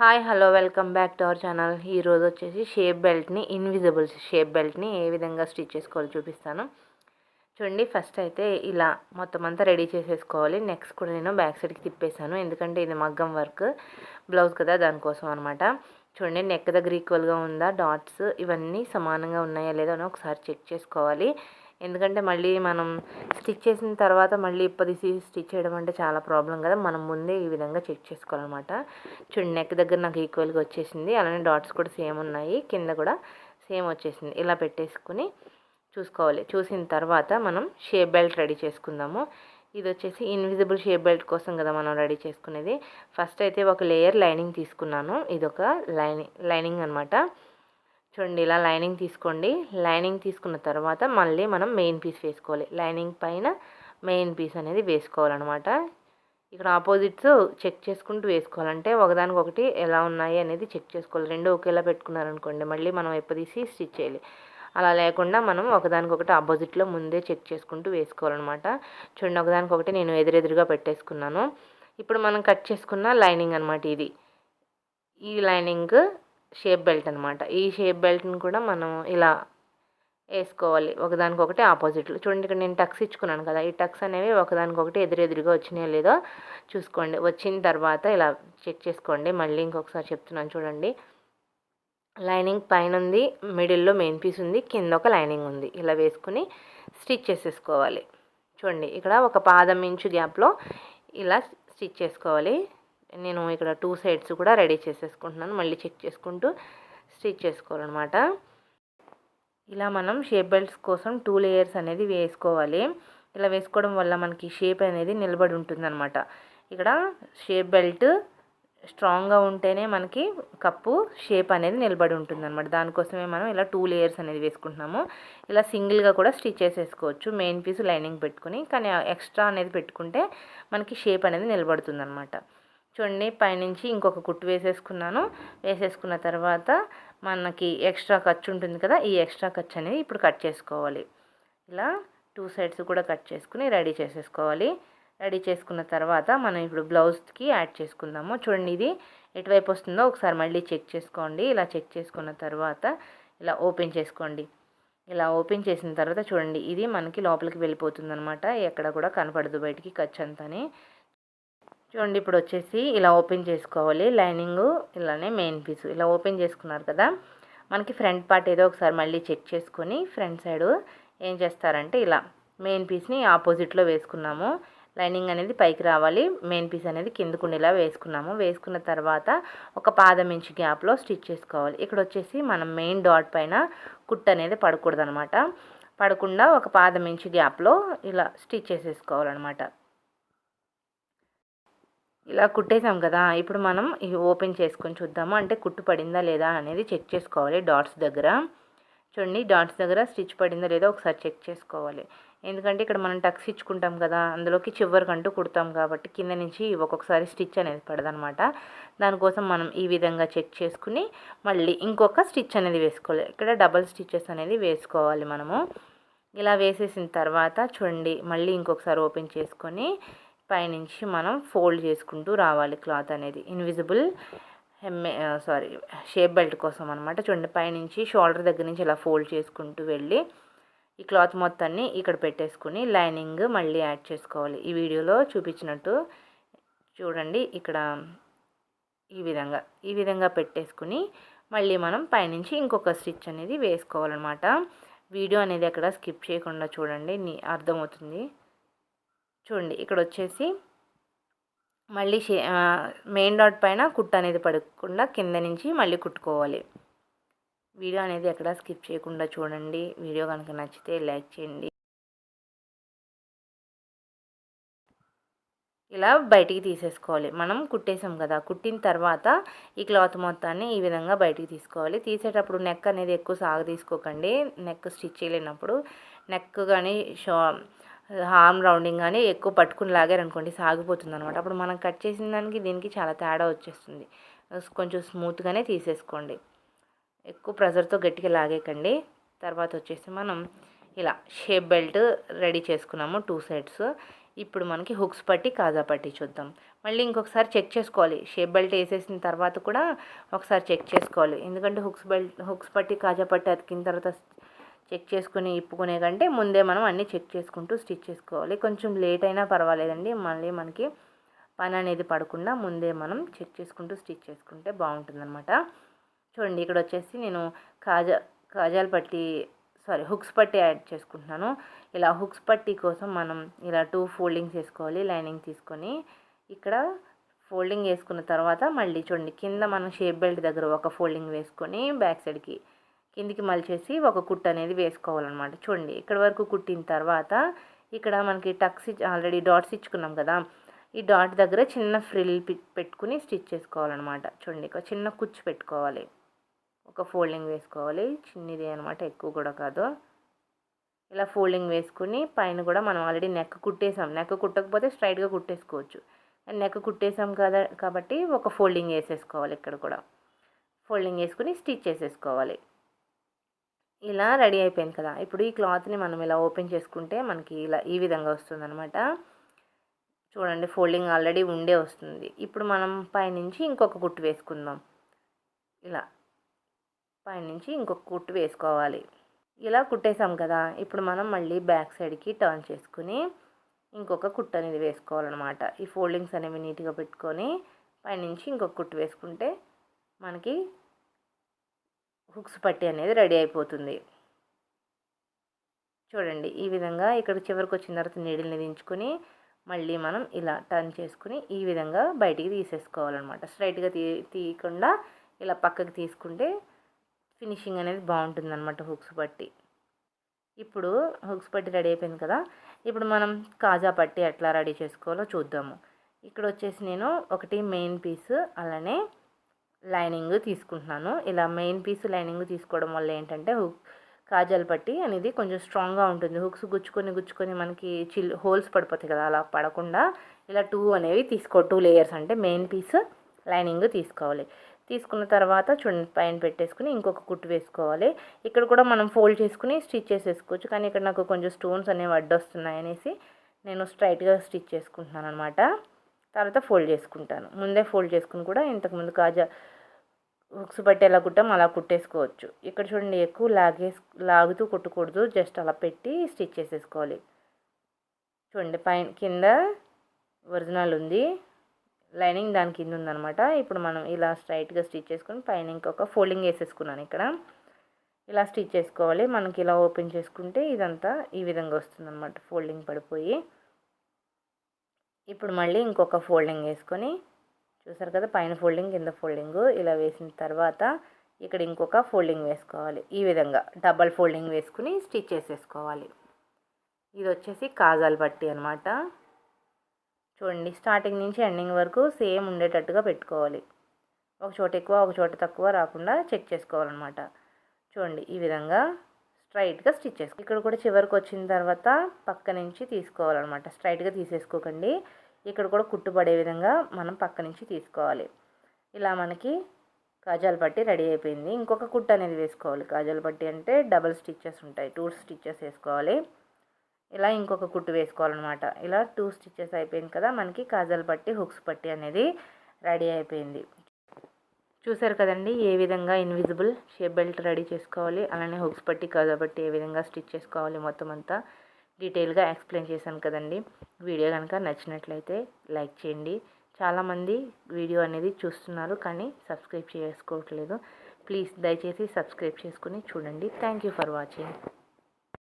Hi hello welcome back to our channel. ఈరోజు వచ్చేసి shape బెల్ట్ని ఇన్విజిబుల్ షేప్ బెల్ట్ని ఏ విధంగా స్టిచ్ చేసుకోవాలో చూపిస్తాను. చూడండి ఫస్ట్ అయితే ఇలా మొత్తం అంతా రెడీ చేసేసుకోవాలి. నెక్స్ట్ కూడా నేను బ్యాక్ సైడ్కి తిప్పేశాను. ఎందుకంటే ఇది మగ్గం వర్క్ బ్లౌజ్ కదా దానికోసం అనమాట చూడండి నెక్ దగ్గర ఈక్వల్గా ఉందా డాట్స్ ఇవన్నీ సమానంగా ఉన్నాయా లేదా అని ఒకసారి చెక్ చేసుకోవాలి. ఎందుకంటే మళ్ళీ మనం స్టిచ్ చేసిన తర్వాత మళ్ళీ ఇప్పదీసి స్టిచ్ చేయడం అంటే చాలా ప్రాబ్లం కదా. మనం ముందే ఈ విధంగా చెక్ చేసుకోవాలన్నమాట. చూడండి నెక్ దగ్గర నాకు ఈక్వల్గా వచ్చేసింది. అలానే డాట్స్ కూడా సేమ్ ఉన్నాయి. కింద కూడా సేమ్ వచ్చేసింది. ఇలా పెట్టేసుకుని చూసుకోవాలి. చూసిన తర్వాత మనం షేప్ బెల్ట్ రెడీ చేసుకుందాము. ఇది వచ్చేసి ఇన్విజిబుల్ షేప్ బెల్ట్ కోసం కదా మనం రెడీ చేసుకునేది. ఫస్ట్ అయితే ఒక లేయర్ లైనింగ్ తీసుకున్నాను. ఇది ఒక లైనింగ్ లైనింగ్ అనమాట చూడండి ఇలా లైనింగ్ తీసుకోండి. లైనింగ్ తీసుకున్న తర్వాత మళ్ళీ మనం మెయిన్ పీస్ వేసుకోవాలి. లైనింగ్ పైన మెయిన్ పీస్ అనేది వేసుకోవాలన్నమాట. ఇక్కడ ఆపోజిట్స్ చెక్ చేసుకుంటూ వేసుకోవాలంటే ఒకదానికొకటి ఎలా ఉన్నాయి అనేది చెక్ చేసుకోవాలి. రెండు ఒకేలా పెట్టుకున్నారనుకోండి మళ్ళీ మనం ఎప్పదీసి స్టిచ్ చేయాలి. అలా లేకుండా మనం ఒకదానికొకటి ఆపోజిట్లో ముందే చెక్ చేసుకుంటూ వేసుకోవాలన్నమాట. చూడండి ఒకదానికొకటి నేను ఎదురెదురుగా పెట్టేసుకున్నాను. ఇప్పుడు మనం కట్ చేసుకున్న లైనింగ్ అనమాట ఇది. ఈ లైనింగ్ షేప్ బెల్ట్ అనమాట ఈ షేప్ బెల్ట్ని కూడా మనం ఇలా వేసుకోవాలి. ఒకదానికొకటి ఆపోజిట్లు. చూడండి ఇక్కడ నేను టక్స్ ఇచ్చుకున్నాను కదా. ఈ టక్స్ అనేవి ఒకదానికొకటి ఎదురెదురుగా వచ్చినాయో లేదో చూసుకోండి. వచ్చిన తర్వాత ఇలా చెక్ చేసుకోండి. మళ్ళీ ఇంకొకసారి చెప్తున్నాను చూడండి. లైనింగ్ పైన ఉంది మిడిల్లో మెయిన్ పీస్ ఉంది కింద ఒక లైనింగ్ ఉంది. ఇలా వేసుకుని స్టిచ్ చేసేసుకోవాలి. చూడండి ఇక్కడ ఒక పాదం ఇంచు గ్యాప్లో ఇలా స్టిచ్ చేసుకోవాలి. నేను ఇక్కడ టూ సైడ్స్ కూడా రెడీ చేసేసుకుంటున్నాను. మళ్ళీ చెక్ చేసుకుంటూ స్టిచ్ చేసుకోవాలన్నమాట. ఇలా మనం షేప్ బెల్ట్స్ కోసం టూ లేయర్స్ అనేది వేసుకోవాలి. ఇలా వేసుకోవడం వల్ల మనకి షేప్ అనేది నిలబడి ఉంటుందన్నమాట. ఇక్కడ షేప్ బెల్ట్ స్ట్రాంగ్గా ఉంటేనే మనకి కప్పు షేప్ అనేది నిలబడి ఉంటుంది అనమాట దానికోసమే మనం ఇలా టూ లేయర్స్ అనేది వేసుకుంటున్నాము. ఇలా సింగిల్గా కూడా స్టిచ్ చేసేసుకోవచ్చు. మెయిన్ పీస్ లైనింగ్ పెట్టుకుని కానీ ఎక్స్ట్రా అనేది పెట్టుకుంటే మనకి షేప్ అనేది నిలబడుతుంది అనమాట చూడండి పైనుంచి ఇంకొక కుట్టు వేసేసుకున్నాను. వేసేసుకున్న తర్వాత మనకి ఎక్స్ట్రా ఖర్చు ఉంటుంది కదా ఈ ఎక్స్ట్రా ఖర్చు అనేది ఇప్పుడు కట్ చేసుకోవాలి. ఇలా టూ సైడ్స్ కూడా కట్ చేసుకుని రెడీ చేసేసుకోవాలి. రెడీ చేసుకున్న తర్వాత మనం ఇప్పుడు బ్లౌజ్కి యాడ్ చేసుకుందాము. చూడండి ఇది ఎటువైపు వస్తుందో ఒకసారి మళ్ళీ చెక్ చేసుకోండి. ఇలా చెక్ చేసుకున్న తర్వాత ఇలా ఓపెన్ చేసుకోండి. ఇలా ఓపెన్ చేసిన తర్వాత చూడండి ఇది మనకి లోపలికి వెళ్ళిపోతుంది అనమాట ఎక్కడ కూడా కనపడదు బయటికి ఖర్చు అంతని. చూడండి ఇప్పుడు వచ్చేసి ఇలా ఓపెన్ చేసుకోవాలి. లైనింగ్ ఇలానే మెయిన్ పీస్. ఇలా ఓపెన్ చేసుకున్నారు కదా. మనకి ఫ్రంట్ పార్ట్ ఏదో ఒకసారి మళ్ళీ చెక్ చేసుకొని ఫ్రంట్ సైడ్ ఏం చేస్తారంటే ఇలా మెయిన్ పీస్ని ఆపోజిట్లో వేసుకున్నాము. లైనింగ్ అనేది పైకి రావాలి. మెయిన్ పీస్ అనేది కిందకు ఉండేలా వేసుకున్నాము. వేసుకున్న తర్వాత ఒక పాదం ఇంచు గ్యాప్లో స్టిచ్ చేసుకోవాలి. ఇక్కడ వచ్చేసి మనం మెయిన్ డాట్ పైన కుట్ అనేది పడకూడదు అనమాట పడకుండా ఒక పాదం ఇంచు గ్యాప్లో ఇలా స్టిచ్ చేసేసుకోవాలన్నమాట ఇలా కుట్టేసాం కదా ఇప్పుడు మనం ఇవి ఓపెన్ చేసుకొని చూద్దాము. అంటే కుట్టు పడిందా లేదా అనేది చెక్ చేసుకోవాలి డాట్స్ దగ్గర. చూడండి డాట్స్ దగ్గర స్టిచ్ పడిందా లేదా ఒకసారి చెక్ చేసుకోవాలి. ఎందుకంటే ఇక్కడ మనం టక్స్ ఇచ్చుకుంటాం కదా అందులోకి చివరికంటూ కుడతాం కాబట్టి కింద నుంచి ఒక్కొక్కసారి స్టిచ్ అనేది పడదనమాట. దానికోసం మనం ఈ విధంగా చెక్ చేసుకుని మళ్ళీ ఇంకొక స్టిచ్ అనేది వేసుకోవాలి. ఇక్కడ డబల్ స్టిచ్చెస్ అనేది వేసుకోవాలి మనము. ఇలా వేసేసిన తర్వాత చూడండి మళ్ళీ ఇంకొకసారి ఓపెన్ చేసుకొని పైనుంచి మనం ఫోల్డ్ చేసుకుంటూ రావాలి క్లాత్ అనేది. Invisible hem sorry shape belt కోసం అనమాట చూడండి పైనుంచి షోల్డర్ దగ్గర నుంచి ఇలా ఫోల్డ్ చేసుకుంటూ వెళ్ళి ఈ క్లాత్ మొత్తాన్ని ఇక్కడ పెట్టేసుకుని లైనింగ్ మళ్ళీ యాడ్ చేసుకోవాలి. ఈ వీడియోలో చూపించినట్టు చూడండి ఇక్కడ ఈ విధంగా ఈ విధంగా పెట్టేసుకుని మళ్ళీ మనం పైనుంచి ఇంకొక స్టిచ్ అనేది వేసుకోవాలన్నమాట. వీడియో అనేది అక్కడ స్కిప్ చేయకుండా చూడండి అర్థమవుతుంది. చూడండి ఇక్కడ వచ్చేసి మళ్ళీ మెయిన్ డాట్ పైన కుట్ట అనేది పడకుండా కింద నుంచి మళ్ళీ కుట్టుకోవాలి. వీడియో అనేది ఎక్కడ స్కిప్ చేయకుండా చూడండి. వీడియో కనుక నచ్చితే లైక్ చేయండి. ఇలా బయటికి తీసేసుకోవాలి. మనం కుట్టేసాం కదా కుట్టిన తర్వాత ఈ క్లాత్ మొత్తాన్ని ఈ విధంగా బయటికి తీసుకోవాలి. తీసేటప్పుడు నెక్ అనేది ఎక్కువ సాగు తీసుకోకండి. నెక్ స్టిచ్ చేయలేనప్పుడు నెక్ కానీ షో హార్మ్ రౌండింగ్ కానీ ఎక్కువ పట్టుకుని లాగారనుకోండి సాగిపోతుంది అనమాట అప్పుడు మనం కట్ చేసిన దానికి దీనికి చాలా తేడా వచ్చేస్తుంది. కొంచెం స్మూత్గానే తీసేసుకోండి. ఎక్కువ ప్రెజర్తో గట్టిగా లాగేకండి తర్వాత వచ్చేసి మనం ఇలా షేప్ బెల్ట్ రెడీ చేసుకున్నాము టూ సైడ్స్. ఇప్పుడు మనకి హుక్స్ పట్టి కాజా పట్టి చూద్దాం. మళ్ళీ ఇంకొకసారి చెక్ చేసుకోవాలి. షేప్ బెల్ట్ వేసేసిన తర్వాత కూడా ఒకసారి చెక్ చేసుకోవాలి. ఎందుకంటే హుక్స్ బెల్ట్ హుక్స్ పట్టి కాజా పట్టి అతికిన తర్వాత చెక్ చేసుకుని ఇప్పుకునే కంటే ముందే మనం అన్నీ చెక్ చేసుకుంటూ స్టిచ్ చేసుకోవాలి. కొంచెం లేట్ అయినా పర్వాలేదండి. మళ్ళీ మనకి పని అనేది పడకుండా ముందే మనం చెక్ చేసుకుంటూ స్టిచ్ చేసుకుంటే బాగుంటుందన్నమాట. చూడండి ఇక్కడ వచ్చేసి నేను కాజా కాజాలు పట్టి సారీ హుక్స్ పట్టి యాడ్ చేసుకుంటున్నాను. ఇలా హుక్స్ పట్టి కోసం మనం ఇలా టూ ఫోల్డింగ్స్ వేసుకోవాలి. లైనింగ్ తీసుకొని ఇక్కడ ఫోల్డింగ్ వేసుకున్న తర్వాత మళ్ళీ చూడండి కింద మనం షేప్ బెల్ట్ దగ్గర ఒక ఫోల్డింగ్ వేసుకొని బ్యాక్ సైడ్కి కిందికి మలిచేసి ఒక కుట్టు అనేది వేసుకోవాలన్నమాట. చూడండి ఇక్కడ వరకు కుట్టిన తర్వాత ఇక్కడ మనకి టక్స్ ఆల్రెడీ డాట్స్ ఇచ్చుకున్నాం కదా ఈ డాట్ దగ్గర చిన్న ఫ్రిల్ పెట్టుకుని స్టిచ్ చేసుకోవాలన్నమాట. చూడండి ఒక చిన్న కుచ్చు పెట్టుకోవాలి. ఒక ఫోల్డింగ్ వేసుకోవాలి. చిన్నది అనమాట ఎక్కువ కూడా కాదు. ఇలా ఫోల్డింగ్ వేసుకుని పైన కూడా మనం ఆల్రెడీ నెక్ కుట్టేసాం. నెక్ కుట్టకపోతే స్ట్రైట్గా కుట్టేసుకోవచ్చు. నెక్ కుట్టేసాం కదా కాబట్టి ఒక ఫోల్డింగ్ వేసేసుకోవాలి ఇక్కడ కూడా. ఫోల్డింగ్ వేసుకుని స్టిచ్ చేసేసుకోవాలి. ఇలా రెడీ అయిపోయింది కదా. ఇప్పుడు ఈ క్లాత్ని మనం ఇలా ఓపెన్ చేసుకుంటే మనకి ఇలా ఈ విధంగా వస్తుంది అనమాట చూడండి ఫోల్డింగ్ ఆల్రెడీ ఉండే వస్తుంది. ఇప్పుడు మనం పైనుంచి ఇంకొక కుట్టు వేసుకుందాం. ఇలా పైనుంచి ఇంకొక కుట్టు వేసుకోవాలి. ఇలా కుట్టేసాం కదా. ఇప్పుడు మనం మళ్ళీ బ్యాక్ సైడ్కి టర్న్ చేసుకుని ఇంకొక కుట్టు అనేది వేసుకోవాలన్నమాట. ఈ ఫోల్డింగ్స్ అనేవి నీట్గా పెట్టుకొని పైనుంచి ఇంకొక కుట్టు వేసుకుంటే మనకి హుక్స్ పట్టి అనేది రెడీ అయిపోతుంది. చూడండి ఈ విధంగా ఇక్కడ చివరికి వచ్చిన తర్వాత నీడిల్ని దించుకొని మళ్ళీ మనం ఇలా టర్న్ చేసుకుని ఈ విధంగా బయటికి తీసేసుకోవాలన్నమాట. స్ట్రైట్గా తీ తీయకుండా ఇలా పక్కకి తీసుకుంటే ఫినిషింగ్ అనేది బాగుంటుంది అనమాట హుక్స్ పట్టి. ఇప్పుడు హుక్స్ పట్టి రెడీ అయిపోయింది కదా ఇప్పుడు మనం కాజా పట్టి ఎట్లా రెడీ చేసుకోవాలో చూద్దాము. ఇక్కడ వచ్చేసి నేను ఒకటి మెయిన్ పీస్ అలానే లైనింగ్ తీసుకుంటున్నాను. ఇలా మెయిన్ పీస్ లైనింగ్ తీసుకోవడం వల్ల ఏంటంటే హుక్ కాజల్ పట్టి అనేది కొంచెం స్ట్రాంగ్గా ఉంటుంది. హుక్స్ గుచ్చుకొని గుచ్చుకొని మనకి చిల్ హోల్స్ పడిపోతాయి కదా అలా పడకుండా ఇలా టూ అనేవి తీసుకో టూ లేయర్స్ అంటే మెయిన్ పీస్ లైనింగ్ తీసుకోవాలి. తీసుకున్న తర్వాత చూడండి పైన పెట్టేసుకుని ఇంకొక కుట్టు వేసుకోవాలి. ఇక్కడ కూడా మనం ఫోల్డ్ చేసుకుని స్టిచ్ చేసేసుకోవచ్చు. కానీ ఇక్కడ నాకు కొంచెం స్టోన్స్ అనేవి అడ్డొస్తున్నాయి అనేసి నేను స్ట్రైట్గా స్టిచ్ చేసుకుంటున్నాను అనమాట తర్వాత ఫోల్డ్ చేసుకుంటాను. ముందే ఫోల్డ్ చేసుకుని కూడా ఇంతకుముందు కాజా హుక్స్ బట్టి ఎలా కుట్టాం అలా కుట్టేసుకోవచ్చు. ఇక్కడ చూడండి ఎక్కువ లాగేసి లాగుతూ కుట్టకూడదు. జస్ట్ అలా పెట్టి స్టిచ్ చేసేసుకోవాలి. చూడండి పైన కింద ఒరిజినల్ ఉంది. లైనింగ్ దాని కింద ఉందనమాట ఇప్పుడు మనం ఇలా స్ట్రైట్గా స్టిచ్ చేసుకుని పైన ఇంకొక ఫోల్డింగ్ వేసేసుకున్నాను ఇక్కడ. ఇలా స్టిచ్ చేసుకోవాలి. మనకి ఇలా ఓపెన్ చేసుకుంటే ఇదంతా ఈ విధంగా వస్తుందన్నమాట ఫోల్డింగ్ పడిపోయి. ఇప్పుడు మళ్ళీ ఇంకొక ఫోల్డింగ్ వేసుకొని చూసారు కదా పైన ఫోల్డింగ్ కింద ఫోల్డింగ్ ఇలా వేసిన తర్వాత ఇక్కడ ఇంకొక ఫోల్డింగ్ వేసుకోవాలి. ఈ విధంగా డబల్ ఫోల్డింగ్ వేసుకుని స్టిచ్ చేసేసుకోవాలి. ఇది వచ్చేసి కాజాల పట్టి అనమాట చూడండి స్టార్టింగ్ నుంచి ఎండింగ్ వరకు సేమ్ ఉండేటట్టుగా పెట్టుకోవాలి. ఒక చోట ఎక్కువ ఒక చోట తక్కువ రాకుండా చెక్ చేసుకోవాలన్నమాట. చూడండి ఈ విధంగా స్ట్రైట్గా స్టిచ్ చేసుకో ఇక్కడ కూడా చివరికి వచ్చిన తర్వాత పక్క నుంచి తీసుకోవాలన్నమాట. స్ట్రైట్గా తీసేసుకోకండి. ఇక్కడ కూడా కుట్టుబడే విధంగా మనం పక్క నుంచి తీసుకోవాలి. ఇలా మనకి కాజాలు పట్టి రెడీ అయిపోయింది. ఇంకొక కుట్టు అనేది వేసుకోవాలి. కాజాలు పట్టి అంటే డబల్ స్టిచ్చెస్ ఉంటాయి. టూ స్టిచ్చెస్ వేసుకోవాలి. ఇలా ఇంకొక కుట్టు వేసుకోవాలన్నమాట. ఇలా టూ స్టిచ్చెస్ అయిపోయింది కదా మనకి కాజల్ పట్టి హుక్స్ పట్టి అనేది రెడీ అయిపోయింది. చూసారు కదండి ఏ విధంగా ఇన్విజిబుల్ షేప్ బెల్ట్ రెడీ చేసుకోవాలి. అలానే హుక్స్ పట్టి కాజా పట్టి ఏ విధంగా స్టిచ్ చేసుకోవాలి మొత్తం అంతా. డీటెయిల్గా ఎక్స్ప్లెయిన్ చేశాను కదండి. వీడియో కనుక నచ్చినట్లయితే లైక్ చేయండి. చాలామంది వీడియో అనేది చూస్తున్నారు కానీ సబ్స్క్రైబ్ చేసుకోవట్లేదు. ప్లీజ్ దయచేసి సబ్స్క్రైబ్ చేసుకుని చూడండి. Thank you for watching.